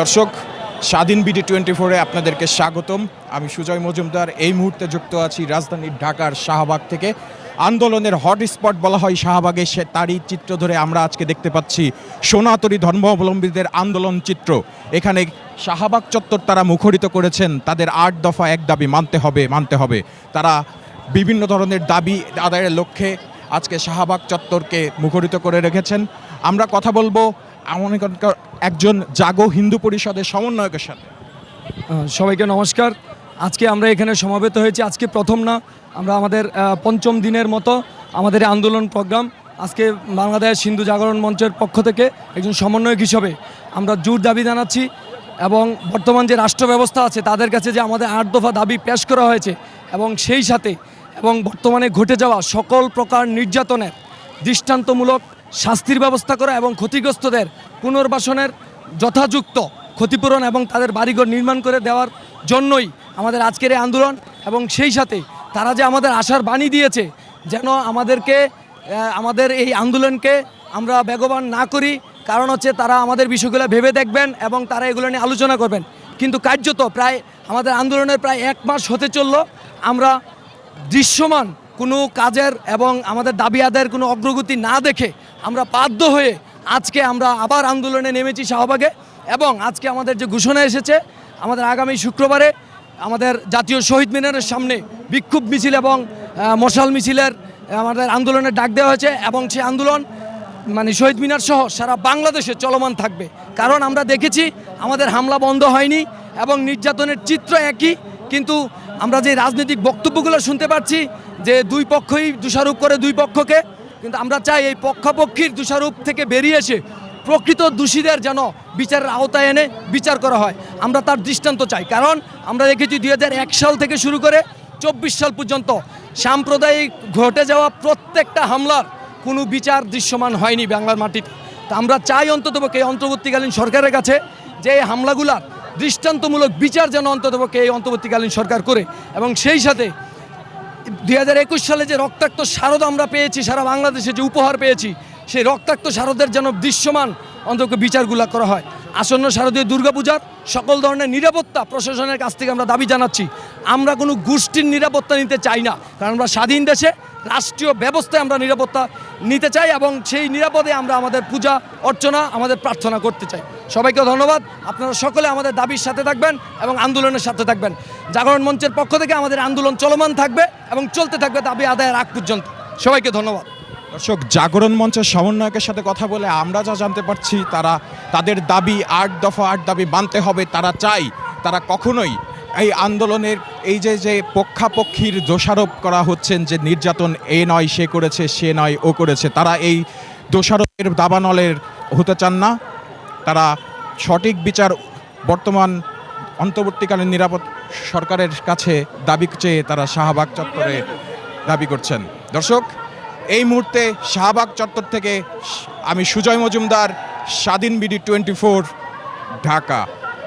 দর্শক, স্বাধীন BD twenty ফোরে আপনাদেরকে স্বাগতম। আমি সুজয় মজুমদার, এই মুহূর্তে যুক্ত আছি রাজধানীর ঢাকার শাহবাগ থেকে। আন্দোলনের হট স্পট বলা হয় শাহবাগে, সে তারই চিত্র ধরে আমরা আজকে দেখতে পাচ্ছি সোনাতরী ধর্মাবলম্বীদের আন্দোলন চিত্র। এখানে শাহবাগ চত্বর তারা মুখরিত করেছেন, তাদের আট দফা এক দাবি মানতে হবে মানতে হবে। তারা বিভিন্ন ধরনের দাবি আদায়ের লক্ষ্যে আজকে শাহবাগ চত্বরকে মুখরিত করে রেখেছেন। আমরা কথা বলব এখানকার একজন জাগো হিন্দু পরিষদের সমন্বয়কের সাথে। সবাইকে নমস্কার। আজকে আমরা এখানে সমাবেত হয়েছি। আজকে প্রথম না, আমরা আমাদের পঞ্চম দিনের মতো আমাদের আন্দোলন প্রোগ্রাম আজকে বাংলাদেশ হিন্দু জাগরণ মঞ্চের পক্ষ থেকে একজন সমন্বয়ক হিসাবে আমরা জোর দাবি জানাচ্ছি এবং বর্তমান যে রাষ্ট্র ব্যবস্থা আছে, তাদের কাছে যে আমাদের আট দফা দাবি পেশ করা হয়েছে এবং সেই সাথে এবং বর্তমানে ঘটে যাওয়া সকল প্রকার নির্যাতনের দৃষ্টান্তমূলক শাস্তির ব্যবস্থা করা এবং ক্ষতিগ্রস্তদের পুনর্বাসনের যথাযুক্ত ক্ষতিপূরণ এবং তাদের বাড়িঘর নির্মাণ করে দেওয়ার জন্যই আমাদের আজকের এই আন্দোলন এবং সেই সাথে তারা যে আমাদের আশার বাণী দিয়েছে যেন আমাদেরকে আমাদের এই আন্দোলনকে আমরা বেগবান না করি। কারণ হচ্ছে তারা আমাদের বিষয়গুলো ভেবে দেখবেন এবং তারা এগুলো নিয়ে আলোচনা করবেন। কিন্তু কার্যত প্রায় আমাদের আন্দোলনের প্রায় এক মাস হতে চলল। আমরা দৃশ্যমান কোনো কাজের এবং আমাদের দাবি আদায়ের কোনো অগ্রগতি না দেখে আমরা বাধ্য হয়ে আজকে আমরা আবার আন্দোলনে নেমেছি শাহবাগে এবং আজকে আমাদের যে ঘোষণা এসেছে, আমাদের আগামী শুক্রবারে আমাদের জাতীয় শহীদ মিনারের সামনে বিক্ষোভ মিছিল এবং মশাল মিছিলের আমাদের আন্দোলনের ডাক দেওয়া হয়েছে এবং সেই আন্দোলন মানে শহীদ মিনার সহ সারা বাংলাদেশে চলমান থাকবে। কারণ আমরা দেখেছি আমাদের হামলা বন্ধ হয়নি এবং নির্যাতনের চিত্র একই, কিন্তু আমরা যে রাজনৈতিক বক্তব্যগুলো শুনতে পাচ্ছি যে দুই পক্ষই দোষারোপ করে দুই পক্ষকে কিন্তু আমরা চাই এই পক্ষাপক্ষির দোষারোপ থেকে বেরিয়ে এসে প্রকৃত দোষীদের যেন বিচারের আওতায় এনে বিচার করা হয়। আমরা তার দৃষ্টান্ত চাই। কারণ আমরা দেখেছি দুই হাজার এক সাল থেকে শুরু করে চব্বিশ সাল পর্যন্ত সাম্প্রদায়িক ঘটে যাওয়া প্রত্যেকটা হামলার কোনো বিচার দৃশ্যমান হয়নি বাংলার মাটিতে। তা আমরা চাই অন্ততপক্ষে অন্তর্বর্তীকালীন সরকারের কাছে যে এই হামলাগুলার দৃষ্টান্তমূলক বিচার যেন অন্ততপক্ষে এই অন্তর্বর্তীকালীন সরকার করে এবং সেই সাথে দুই হাজার একুশ সালে যে রক্তাক্ত শারদ আমরা পেয়েছি, সারা বাংলাদেশে যে উপহার পেয়েছি, সেই রক্তাক্ত শারদের যেন দৃশ্যমান অন্তত বিচারগুলা করা হয়। আসন্ন শারদীয় দুর্গাপূজার সকল ধরনের নিরাপত্তা প্রশাসনের কাছ থেকে আমরা দাবি জানাচ্ছি। আমরা কোনো গোষ্ঠীর নিরাপত্তা নিতে চাই না, কারণ আমরা স্বাধীন দেশে রাষ্ট্রীয় ব্যবস্থায় আমরা নিরাপত্তা নিতে চাই এবং সেই নিরাপদে আমরা আমাদের পূজা, অর্চনা, আমাদের প্রার্থনা করতে চাই। সবাইকে ধন্যবাদ। আপনারা সকলে আমাদের দাবির সাথে থাকবেন এবং আন্দোলনের সাথে থাকবেন। জাগরণ মঞ্চের পক্ষ থেকে আমাদের আন্দোলন চলমান থাকবে এবং চলতে থাকবে দাবি আদায়ের আগ পর্যন্ত। সবাইকে ধন্যবাদ। দর্শক, জাগরণ মঞ্চের সমন্বয়কের সাথে কথা বলে আমরা যা জানতে পারছি, তারা তাদের দাবি আট দফা আট দাবি মানতে হবে। তারা চাই তারা কখনোই এই আন্দোলনের এই যে যে পক্ষাপক্ষীর দোষারোপ করা হচ্ছেন, যে নির্যাতন এ নয়, সে করেছে, সে নয়, ও করেছে, তারা এই দোষারোপের দাবানলের হতে চান না। তারা সঠিক বিচার বর্তমান অন্তর্বর্তীকালীন নিরাপদ সরকারের কাছে দাবি চেয়ে তারা শাহবাগ চত্বরে দাবি করছেন। দর্শক, এই মুহূর্তে শাহবাগ চত্বর থেকে আমি সুজয় মজুমদার, স্বাধীন বিডি টোয়েন্টি ঢাকা।